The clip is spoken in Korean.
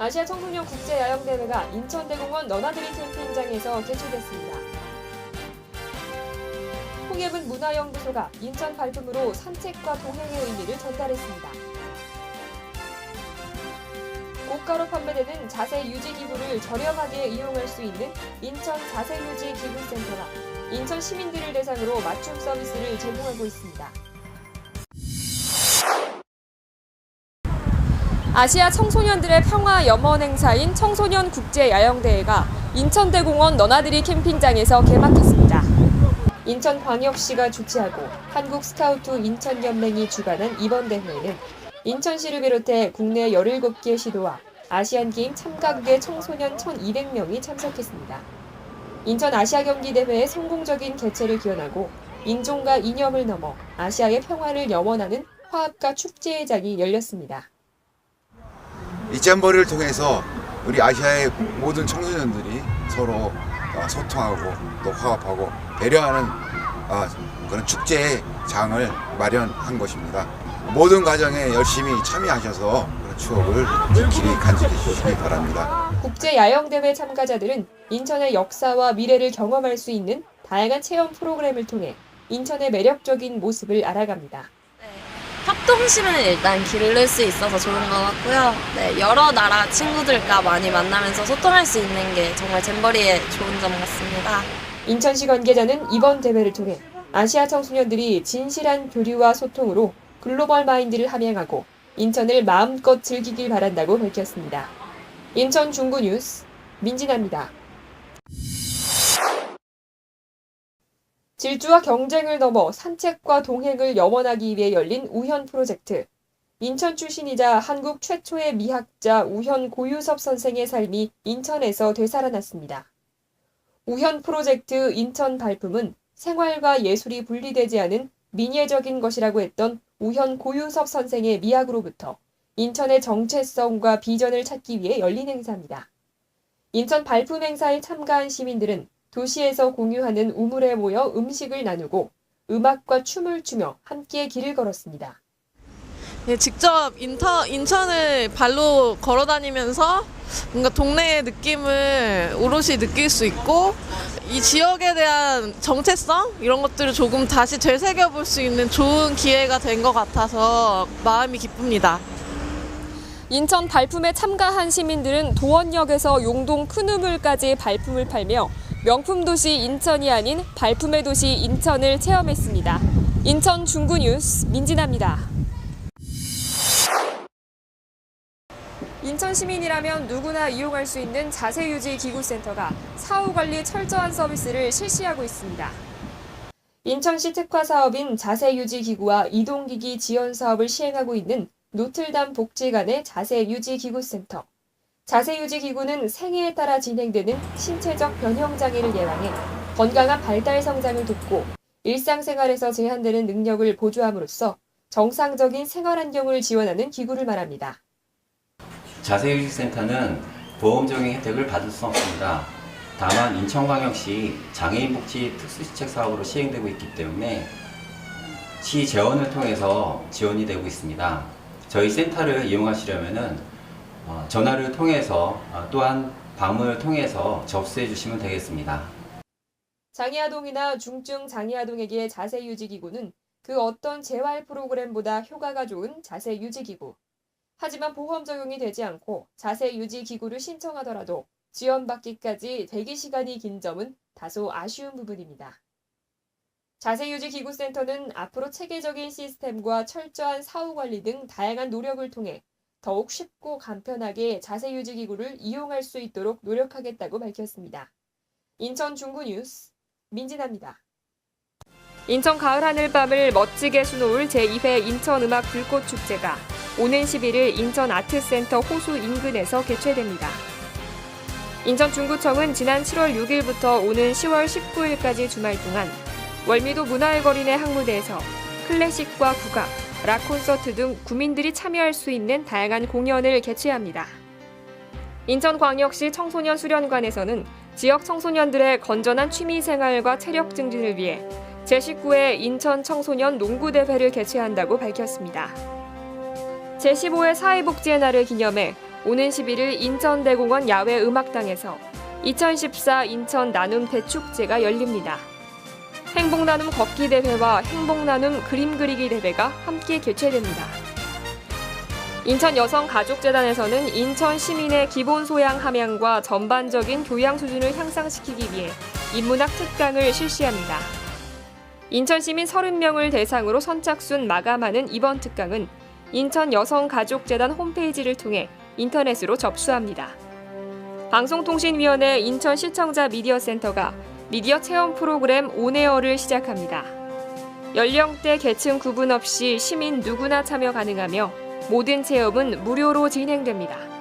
아시아 청소년 국제 야영 대회가 인천대공원 너나들이 캠핑장에서 개최됐습니다. 홍예분 문화연구소가 인천 발품으로 산책과 동행의 의미를 전달했습니다. 고가로 판매되는 자세 유지 기구를 저렴하게 이용할 수 있는 인천 자세 유지 기구 센터가 인천 시민들을 대상으로 맞춤 서비스를 제공하고 있습니다. 아시아 청소년들의 평화 염원 행사인 청소년 국제 야영 대회가 인천대공원 너나들이 캠핑장에서 개막했습니다. 인천광역시가 주최하고 한국 스카우트 인천연맹이 주관한 이번 대회에는 인천시를 비롯해 국내 17개 시도와 아시안게임 참가국의 청소년 1,200명이 참석했습니다. 인천 아시아경기대회의 성공적인 개최를 기원하고 인종과 이념을 넘어 아시아의 평화를 염원하는 화합과 축제의 장이 열렸습니다. 이 잼버리를 통해서 우리 아시아의 모든 청소년들이 서로 어, 소통하고 또 화합하고 배려하는 어, 그런 축제의 장을 마련한 것입니다. 모든 가정에 열심히 참여하셔서 추억을 길이 간직해 주시기 바랍니다. 국제 야영 대회 참가자들은 인천의 역사와 미래를 경험할 수 있는 다양한 체험 프로그램을 통해 인천의 매력적인 모습을 알아갑니다. 협동심을 일단 기를 수 있어서 좋은 것 같고요. 네, 여러 나라 친구들과 많이 만나면서 소통할 수 있는 게 정말 잼버리의 좋은 점 같습니다. 인천시 관계자는 이번 대회를 통해 아시아 청소년들이 진실한 교류와 소통으로 글로벌 마인드를 함양하고 인천을 마음껏 즐기길 바란다고 밝혔습니다. 인천 중구 뉴스 민진아입니다. 질주와 경쟁을 넘어 산책과 동행을 염원하기 위해 열린 우현 프로젝트. 인천 출신이자 한국 최초의 미학자 우현 고유섭 선생의 삶이 인천에서 되살아났습니다. 우현 프로젝트 인천 발품은 생활과 예술이 분리되지 않은 민예적인 것이라고 했던 우현 고유섭 선생의 미학으로부터 인천의 정체성과 비전을 찾기 위해 열린 행사입니다. 인천 발품 행사에 참가한 시민들은 도시에서 공유하는 우물에 모여 음식을 나누고 음악과 춤을 추며 함께 길을 걸었습니다. 예, 직접 인터, 인천을 발로 걸어 다니면서 뭔가 동네의 느낌을 오롯이 느낄 수 있고 이 지역에 대한 정체성 이런 것들을 조금 다시 되새겨 볼 수 있는 좋은 기회가 된 것 같아서 마음이 기쁩니다. 인천 발품에 참가한 시민들은 도원역에서 용동 큰 우물까지 발품을 팔며 명품 도시 인천이 아닌 발품의 도시 인천을 체험했습니다. 인천 중구 뉴스 민진아입니다. 인천 시민이라면 누구나 이용할 수 있는 자세유지 기구센터가 사후 관리 철저한 서비스를 실시하고 있습니다. 인천시 특화 사업인 자세유지 기구와 이동기기 지원 사업을 시행하고 있는 노틀담 복지관의 자세유지 기구센터. 자세유지 기구는 생애에 따라 진행되는 신체적 변형 장애를 예방해 건강한 발달 성장을 돕고 일상생활에서 제한되는 능력을 보조함으로써 정상적인 생활 환경을 지원하는 기구를 말합니다. 자세휴식센터는 보험적인 혜택을 받을 수 없습니다. 다만 인천광역시 장애인 복지 특수시책 사업으로 시행되고 있기 때문에 시 재원을 통해서 지원이 되고 있습니다. 저희 센터를 이용하시려면은 어, 전화를 통해서 어, 또한 방문을 통해서 접수해 주시면 되겠습니다. 장애아동이나 중증 장애아동에게 자세유지기구는 그 어떤 재활 프로그램보다 효과가 좋은 자세유지기구. 하지만 보험 적용이 되지 않고 자세유지기구를 신청하더라도 지원받기까지 대기 시간이 긴 점은 다소 아쉬운 부분입니다. 자세유지기구센터는 앞으로 체계적인 시스템과 철저한 사후 관리 등 다양한 노력을 통해 더욱 쉽고 간편하게 자세유지기구를 이용할 수 있도록 노력하겠다고 밝혔습니다. 인천 중구 뉴스 민진아입니다. 인천 가을 하늘밤을 멋지게 수놓을 제2회 인천음악 불꽃축제가 오는 11일 인천 아트센터 호수 인근에서 개최됩니다. 인천 중구청은 지난 7월 6일부터 오는 10월 19일까지 주말 동안 월미도 문화의 내 항무대에서 클래식과 국악, 락 콘서트 등 구민들이 참여할 수 있는 다양한 공연을 개최합니다. 인천광역시 청소년 수련관에서는 지역 청소년들의 건전한 취미 생활과 체력 증진을 위해 제19회 인천 청소년 농구 대회를 개최한다고 밝혔습니다. 제15회 사회복지의 날을 기념해 오는 11일 인천대공원 야외 음악당에서 2014 인천 나눔 대축제가 열립니다. 행복나눔 걷기 대회와 행복나눔 그림 그리기 대회가 함께 개최됩니다. 인천 여성가족재단에서는 인천 시민의 기본 소양 함양과 전반적인 교양 수준을 향상시키기 위해 인문학 특강을 실시합니다. 인천 시민 30명을 대상으로 선착순 마감하는 이번 특강은 인천 여성가족재단 홈페이지를 통해 인터넷으로 접수합니다. 방송통신위원회 인천 시청자 미디어센터가 미디어 체험 프로그램 온에어를 시작합니다. 연령대 계층 구분 없이 시민 누구나 참여 가능하며 모든 체험은 무료로 진행됩니다.